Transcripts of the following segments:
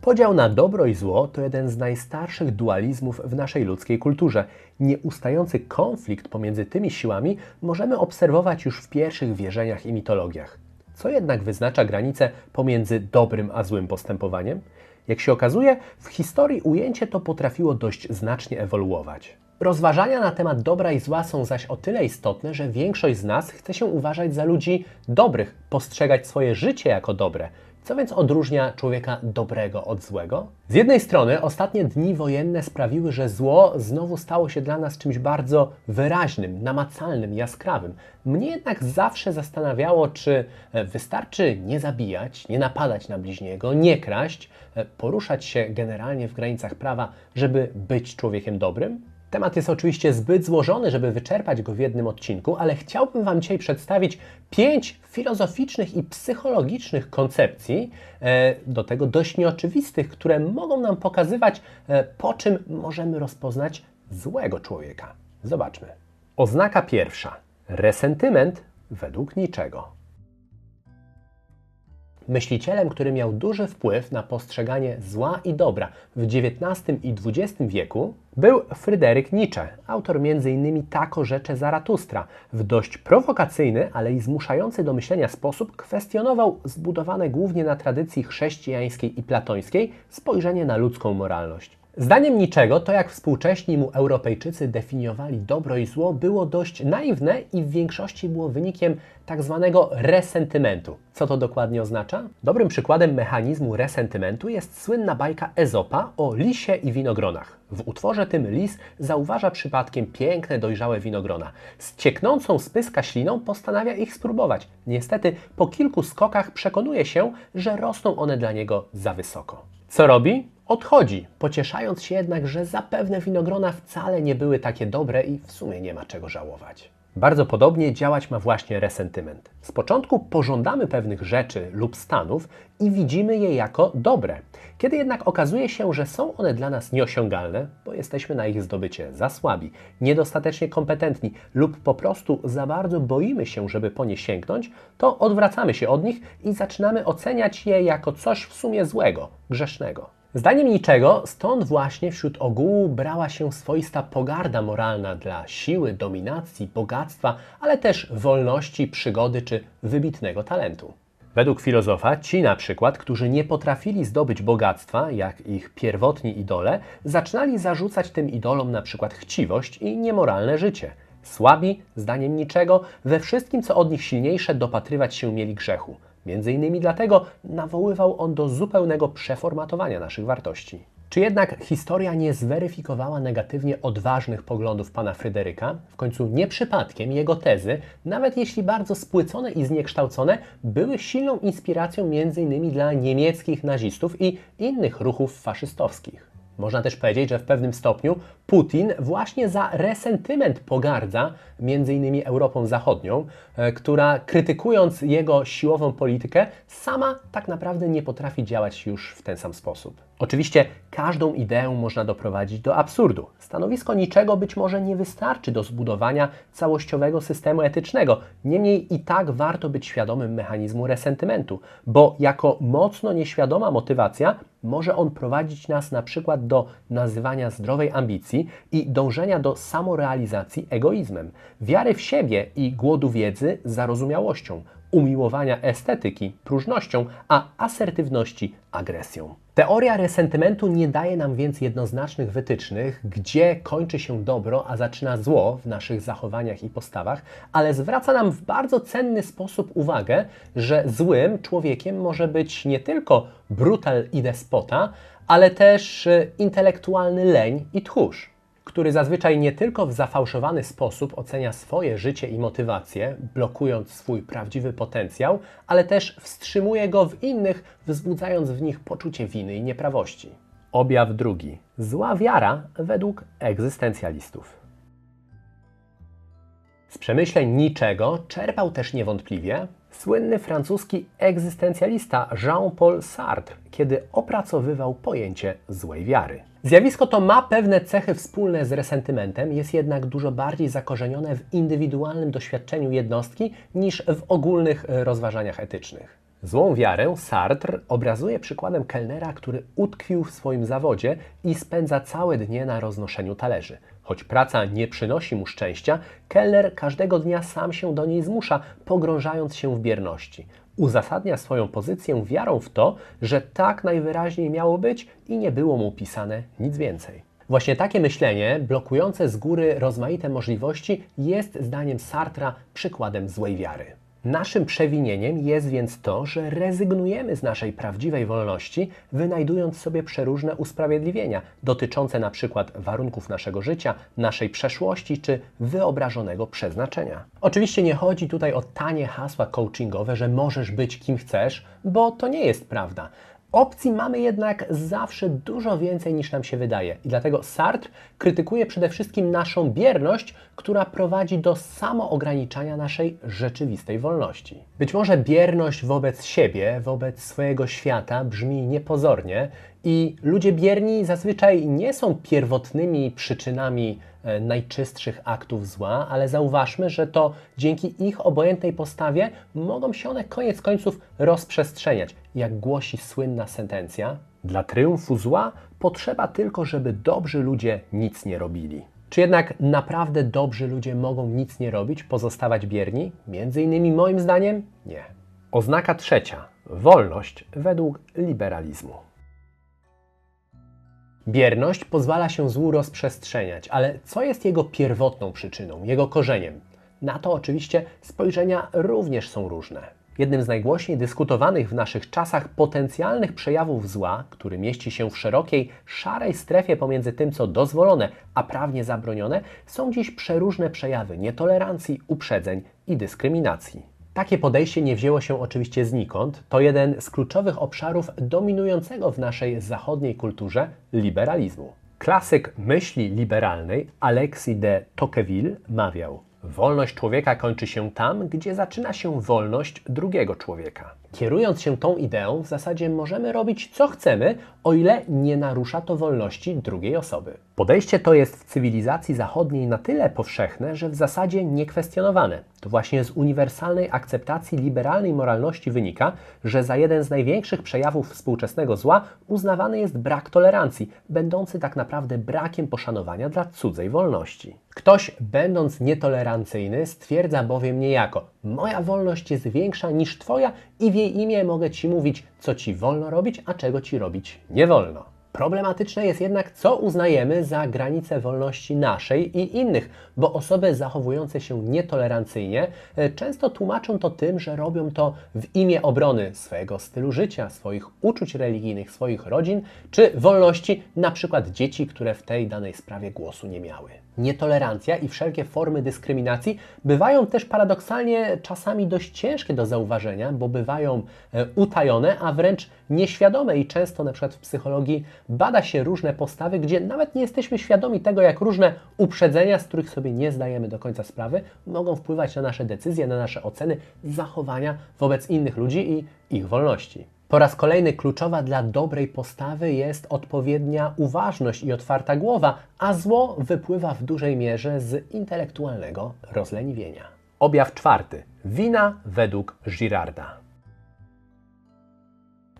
Podział na dobro i zło to jeden z najstarszych dualizmów w naszej ludzkiej kulturze. Nieustający konflikt pomiędzy tymi siłami możemy obserwować już w pierwszych wierzeniach i mitologiach. Co jednak wyznacza granicę pomiędzy dobrym a złym postępowaniem? Jak się okazuje, w historii ujęcie to potrafiło dość znacznie ewoluować. Rozważania na temat dobra i zła są zaś o tyle istotne, że większość z nas chce się uważać za ludzi dobrych, postrzegać swoje życie jako dobre. Co więc odróżnia człowieka dobrego od złego? Z jednej strony ostatnie dni wojenne sprawiły, że zło znowu stało się dla nas czymś bardzo wyraźnym, namacalnym, jaskrawym. Mnie jednak zawsze zastanawiało, czy e, wystarczy nie zabijać, nie napadać na bliźniego, nie kraść, e, poruszać się generalnie w granicach prawa, żeby być człowiekiem dobrym? Temat jest oczywiście zbyt złożony, żeby wyczerpać go w jednym odcinku, ale chciałbym Wam dzisiaj przedstawić pięć filozoficznych i psychologicznych koncepcji, e, do tego dość nieoczywistych, które mogą nam pokazywać, e, po czym możemy rozpoznać złego człowieka. Zobaczmy. Oznaka pierwsza. Resentyment według niczego. Myślicielem, który miał duży wpływ na postrzeganie zła i dobra w XIX i XX wieku, był Fryderyk Nietzsche, autor m.in. Tako rzecze Zaratustra. W dość prowokacyjny, ale i zmuszający do myślenia sposób kwestionował zbudowane głównie na tradycji chrześcijańskiej i platońskiej spojrzenie na ludzką moralność. Zdaniem niczego to, jak współcześni mu Europejczycy definiowali dobro i zło, było dość naiwne i w większości było wynikiem tak zwanego resentymentu. Co to dokładnie oznacza? Dobrym przykładem mechanizmu resentymentu jest słynna bajka Ezopa o lisie i winogronach. W utworze tym lis zauważa przypadkiem piękne, dojrzałe winogrona. Z cieknącą z pyska śliną postanawia ich spróbować. Niestety, po kilku skokach przekonuje się, że rosną one dla niego za wysoko. Co robi? Odchodzi, pocieszając się jednak, że zapewne winogrona wcale nie były takie dobre i w sumie nie ma czego żałować. Bardzo podobnie działać ma właśnie resentyment. Z początku pożądamy pewnych rzeczy lub stanów i widzimy je jako dobre. Kiedy jednak okazuje się, że są one dla nas nieosiągalne, bo jesteśmy na ich zdobycie za słabi, niedostatecznie kompetentni lub po prostu za bardzo boimy się, żeby po nie sięgnąć, to odwracamy się od nich i zaczynamy oceniać je jako coś w sumie złego, grzesznego. Zdaniem niczego, stąd właśnie wśród ogółu brała się swoista pogarda moralna dla siły, dominacji, bogactwa, ale też wolności, przygody czy wybitnego talentu. Według filozofa ci na przykład, którzy nie potrafili zdobyć bogactwa, jak ich pierwotni idole, zaczynali zarzucać tym idolom na przykład chciwość i niemoralne życie. Słabi, zdaniem niczego, we wszystkim co od nich silniejsze dopatrywać się mieli grzechu. Między innymi dlatego nawoływał on do zupełnego przeformatowania naszych wartości. Czy jednak historia nie zweryfikowała negatywnie odważnych poglądów pana Fryderyka? W końcu nie przypadkiem jego tezy, nawet jeśli bardzo spłycone i zniekształcone, były silną inspiracją m.in. dla niemieckich nazistów i innych ruchów faszystowskich. Można też powiedzieć, że w pewnym stopniu Putin właśnie za resentyment pogardza m.in. Europą Zachodnią, e, która krytykując jego siłową politykę, sama tak naprawdę nie potrafi działać już w ten sam sposób. Oczywiście każdą ideę można doprowadzić do absurdu. Stanowisko niczego być może nie wystarczy do zbudowania całościowego systemu etycznego. Niemniej i tak warto być świadomym mechanizmu resentymentu, bo jako mocno nieświadoma motywacja może on prowadzić nas na przykład do nazywania zdrowej ambicji i dążenia do samorealizacji egoizmem, wiary w siebie i głodu wiedzy zarozumiałością, umiłowania estetyki próżnością, a asertywności agresją. Teoria resentymentu nie daje nam więc jednoznacznych wytycznych, gdzie kończy się dobro, a zaczyna zło w naszych zachowaniach i postawach, ale zwraca nam w bardzo cenny sposób uwagę, że złym człowiekiem może być nie tylko brutal i despota, ale też e, intelektualny leń i tchórz który zazwyczaj nie tylko w zafałszowany sposób ocenia swoje życie i motywacje, blokując swój prawdziwy potencjał, ale też wstrzymuje go w innych, wzbudzając w nich poczucie winy i nieprawości. Objaw drugi. Zła wiara według egzystencjalistów. Z przemyśleń niczego czerpał też niewątpliwie słynny francuski egzystencjalista Jean-Paul Sartre, kiedy opracowywał pojęcie złej wiary. Zjawisko to ma pewne cechy wspólne z resentymentem, jest jednak dużo bardziej zakorzenione w indywidualnym doświadczeniu jednostki niż w ogólnych e, rozważaniach etycznych. Złą wiarę Sartre obrazuje przykładem kelnera, który utkwił w swoim zawodzie i spędza całe dnie na roznoszeniu talerzy. Choć praca nie przynosi mu szczęścia, kelner każdego dnia sam się do niej zmusza, pogrążając się w bierności. Uzasadnia swoją pozycję wiarą w to, że tak najwyraźniej miało być i nie było mu pisane nic więcej. Właśnie takie myślenie, blokujące z góry rozmaite możliwości, jest zdaniem Sartra przykładem złej wiary. Naszym przewinieniem jest więc to, że rezygnujemy z naszej prawdziwej wolności, wynajdując sobie przeróżne usprawiedliwienia dotyczące przykład warunków naszego życia, naszej przeszłości czy wyobrażonego przeznaczenia. Oczywiście nie chodzi tutaj o tanie hasła coachingowe, że możesz być kim chcesz, bo to nie jest prawda. Opcji mamy jednak zawsze dużo więcej niż nam się wydaje. I dlatego Sartre krytykuje przede wszystkim naszą bierność, która prowadzi do samoograniczania naszej rzeczywistej wolności. Być może bierność wobec siebie, wobec swojego świata brzmi niepozornie i ludzie bierni zazwyczaj nie są pierwotnymi przyczynami e, najczystszych aktów zła, ale zauważmy, że to dzięki ich obojętnej postawie mogą się one koniec końców rozprzestrzeniać. Jak głosi słynna sentencja, dla triumfu zła potrzeba tylko, żeby dobrzy ludzie nic nie robili. Czy jednak naprawdę dobrzy ludzie mogą nic nie robić, pozostawać bierni? Między innymi moim zdaniem nie. Oznaka trzecia. Wolność według liberalizmu. Bierność pozwala się złu rozprzestrzeniać, ale co jest jego pierwotną przyczyną, jego korzeniem? Na to oczywiście spojrzenia również są różne. Jednym z najgłośniej dyskutowanych w naszych czasach potencjalnych przejawów zła, który mieści się w szerokiej, szarej strefie pomiędzy tym, co dozwolone, a prawnie zabronione, są dziś przeróżne przejawy nietolerancji, uprzedzeń i dyskryminacji. Takie podejście nie wzięło się oczywiście znikąd. To jeden z kluczowych obszarów dominującego w naszej zachodniej kulturze liberalizmu. Klasyk myśli liberalnej Alexis de Tocqueville mawiał: Wolność człowieka kończy się tam, gdzie zaczyna się wolność drugiego człowieka. Kierując się tą ideą, w zasadzie możemy robić co chcemy, o ile nie narusza to wolności drugiej osoby. Podejście to jest w cywilizacji zachodniej na tyle powszechne, że w zasadzie niekwestionowane. To właśnie z uniwersalnej akceptacji liberalnej moralności wynika, że za jeden z największych przejawów współczesnego zła uznawany jest brak tolerancji, będący tak naprawdę brakiem poszanowania dla cudzej wolności. Ktoś, będąc nietolerancyjny, stwierdza bowiem niejako: Moja wolność jest większa niż Twoja i w jej imię mogę Ci mówić, co Ci wolno robić, a czego Ci robić nie wolno. Problematyczne jest jednak, co uznajemy za granicę wolności naszej i innych, bo osoby zachowujące się nietolerancyjnie e, często tłumaczą to tym, że robią to w imię obrony swojego stylu życia, swoich uczuć religijnych, swoich rodzin czy wolności na przykład dzieci, które w tej danej sprawie głosu nie miały nietolerancja i wszelkie formy dyskryminacji bywają też paradoksalnie czasami dość ciężkie do zauważenia, bo bywają e, utajone, a wręcz nieświadome i często na przykład w psychologii bada się różne postawy, gdzie nawet nie jesteśmy świadomi tego, jak różne uprzedzenia, z których sobie nie zdajemy do końca sprawy, mogą wpływać na nasze decyzje, na nasze oceny, zachowania wobec innych ludzi i ich wolności. Po raz kolejny kluczowa dla dobrej postawy jest odpowiednia uważność i otwarta głowa, a zło wypływa w dużej mierze z intelektualnego rozleniwienia. Objaw czwarty. Wina według Girarda.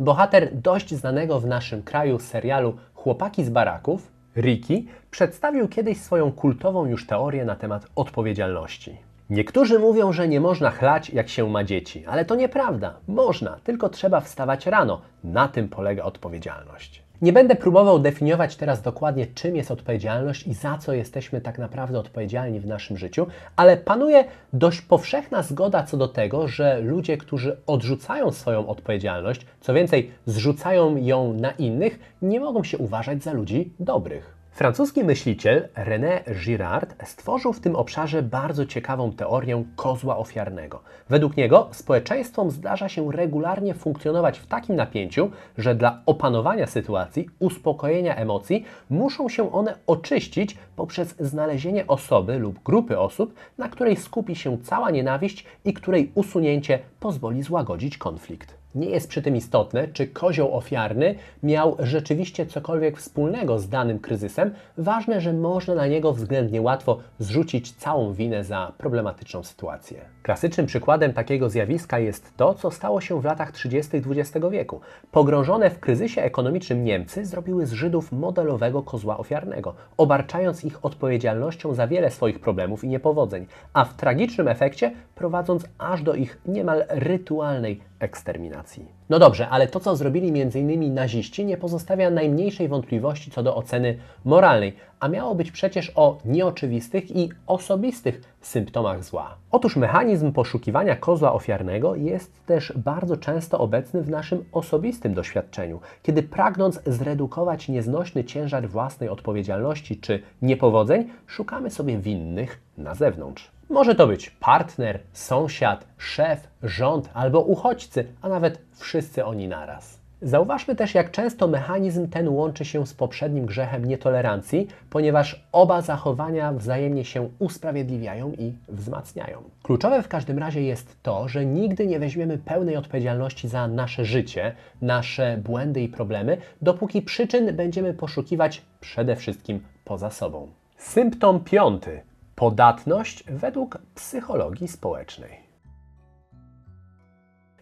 Bohater dość znanego w naszym kraju serialu Chłopaki z baraków, Ricky, przedstawił kiedyś swoją kultową już teorię na temat odpowiedzialności. Niektórzy mówią, że nie można chlać, jak się ma dzieci, ale to nieprawda. Można, tylko trzeba wstawać rano. Na tym polega odpowiedzialność. Nie będę próbował definiować teraz dokładnie, czym jest odpowiedzialność i za co jesteśmy tak naprawdę odpowiedzialni w naszym życiu, ale panuje dość powszechna zgoda co do tego, że ludzie, którzy odrzucają swoją odpowiedzialność, co więcej, zrzucają ją na innych, nie mogą się uważać za ludzi dobrych. Francuski myśliciel René Girard stworzył w tym obszarze bardzo ciekawą teorię kozła ofiarnego. Według niego społeczeństwom zdarza się regularnie funkcjonować w takim napięciu, że dla opanowania sytuacji, uspokojenia emocji, muszą się one oczyścić poprzez znalezienie osoby lub grupy osób, na której skupi się cała nienawiść i której usunięcie pozwoli złagodzić konflikt. Nie jest przy tym istotne, czy kozioł ofiarny miał rzeczywiście cokolwiek wspólnego z danym kryzysem. Ważne, że można na niego względnie łatwo zrzucić całą winę za problematyczną sytuację. Klasycznym przykładem takiego zjawiska jest to, co stało się w latach 30. XX wieku. Pogrążone w kryzysie ekonomicznym Niemcy zrobiły z Żydów modelowego kozła ofiarnego, obarczając ich odpowiedzialnością za wiele swoich problemów i niepowodzeń, a w tragicznym efekcie prowadząc aż do ich niemal rytualnej eksterminacji. No dobrze, ale to, co zrobili m.in. naziści, nie pozostawia najmniejszej wątpliwości co do oceny moralnej, a miało być przecież o nieoczywistych i osobistych symptomach zła. Otóż mechanizm poszukiwania kozła ofiarnego jest też bardzo często obecny w naszym osobistym doświadczeniu, kiedy pragnąc zredukować nieznośny ciężar własnej odpowiedzialności czy niepowodzeń, szukamy sobie winnych na zewnątrz. Może to być partner, sąsiad, szef, rząd albo uchodźcy, a nawet wszyscy oni naraz. Zauważmy też, jak często mechanizm ten łączy się z poprzednim grzechem nietolerancji, ponieważ oba zachowania wzajemnie się usprawiedliwiają i wzmacniają. Kluczowe w każdym razie jest to, że nigdy nie weźmiemy pełnej odpowiedzialności za nasze życie, nasze błędy i problemy, dopóki przyczyn będziemy poszukiwać przede wszystkim poza sobą. Symptom piąty Podatność według psychologii społecznej.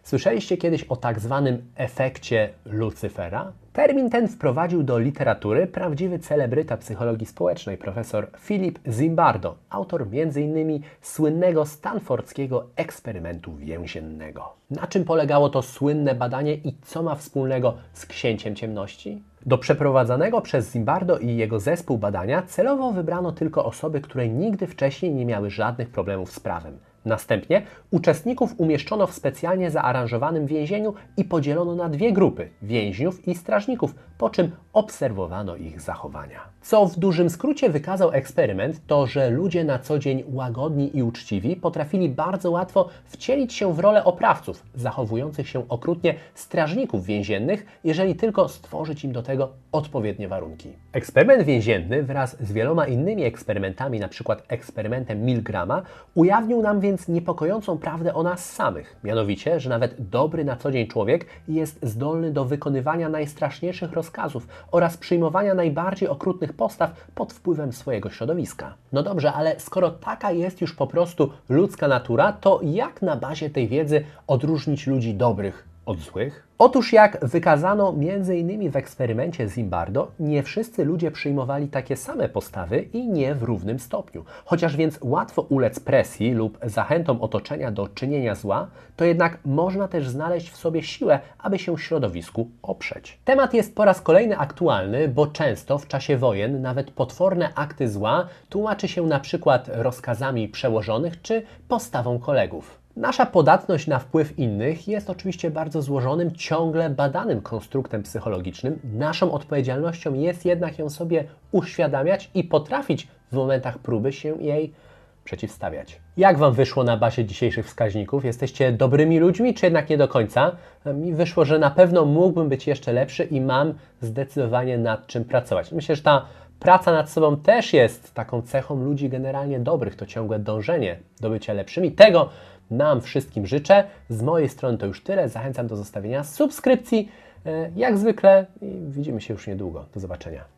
Słyszeliście kiedyś o tak zwanym efekcie Lucyfera? Termin ten wprowadził do literatury prawdziwy celebryta psychologii społecznej, profesor Philip Zimbardo, autor m.in. słynnego stanfordzkiego eksperymentu więziennego. Na czym polegało to słynne badanie i co ma wspólnego z księciem ciemności? Do przeprowadzanego przez Zimbardo i jego zespół badania celowo wybrano tylko osoby, które nigdy wcześniej nie miały żadnych problemów z prawem. Następnie uczestników umieszczono w specjalnie zaaranżowanym więzieniu i podzielono na dwie grupy więźniów i strażników, po czym obserwowano ich zachowania. Co w dużym skrócie wykazał eksperyment, to że ludzie na co dzień łagodni i uczciwi potrafili bardzo łatwo wcielić się w rolę oprawców, zachowujących się okrutnie strażników więziennych, jeżeli tylko stworzyć im do tego odpowiednie warunki. Eksperyment więzienny wraz z wieloma innymi eksperymentami, np. eksperymentem Milgrama, ujawnił nam więc niepokojącą prawdę o nas samych. Mianowicie, że nawet dobry na co dzień człowiek jest zdolny do wykonywania najstraszniejszych rozkazów oraz przyjmowania najbardziej okrutnych postaw pod wpływem swojego środowiska. No dobrze, ale skoro taka jest już po prostu ludzka natura, to jak na bazie tej wiedzy odróżnić ludzi dobrych od złych? Otóż jak wykazano m.in. w eksperymencie Zimbardo, nie wszyscy ludzie przyjmowali takie same postawy i nie w równym stopniu. Chociaż więc łatwo ulec presji lub zachętom otoczenia do czynienia zła, to jednak można też znaleźć w sobie siłę, aby się środowisku oprzeć. Temat jest po raz kolejny aktualny, bo często w czasie wojen nawet potworne akty zła tłumaczy się na przykład rozkazami przełożonych czy postawą kolegów. Nasza podatność na wpływ innych jest oczywiście bardzo złożonym, ciągle badanym konstruktem psychologicznym. Naszą odpowiedzialnością jest jednak ją sobie uświadamiać i potrafić w momentach próby się jej przeciwstawiać. Jak Wam wyszło na bazie dzisiejszych wskaźników? Jesteście dobrymi ludźmi, czy jednak nie do końca? Mi wyszło, że na pewno mógłbym być jeszcze lepszy i mam zdecydowanie nad czym pracować. Myślę, że ta praca nad sobą też jest taką cechą ludzi generalnie dobrych, to ciągłe dążenie do bycia lepszymi. Tego nam wszystkim życzę. Z mojej strony to już tyle. Zachęcam do zostawienia subskrypcji. E, Jak zwykle widzimy się już niedługo. Do zobaczenia.